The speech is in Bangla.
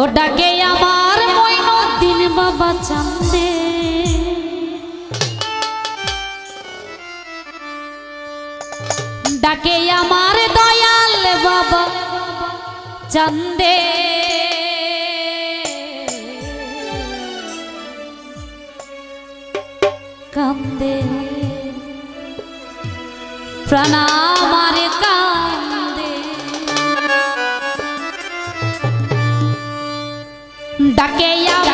ওটাকে আমার মইনুদ্দিন বাবা চান্দে। ডাকে আমার দয়াল বাবা চান্দে। কান্দে। প্রণামা aquella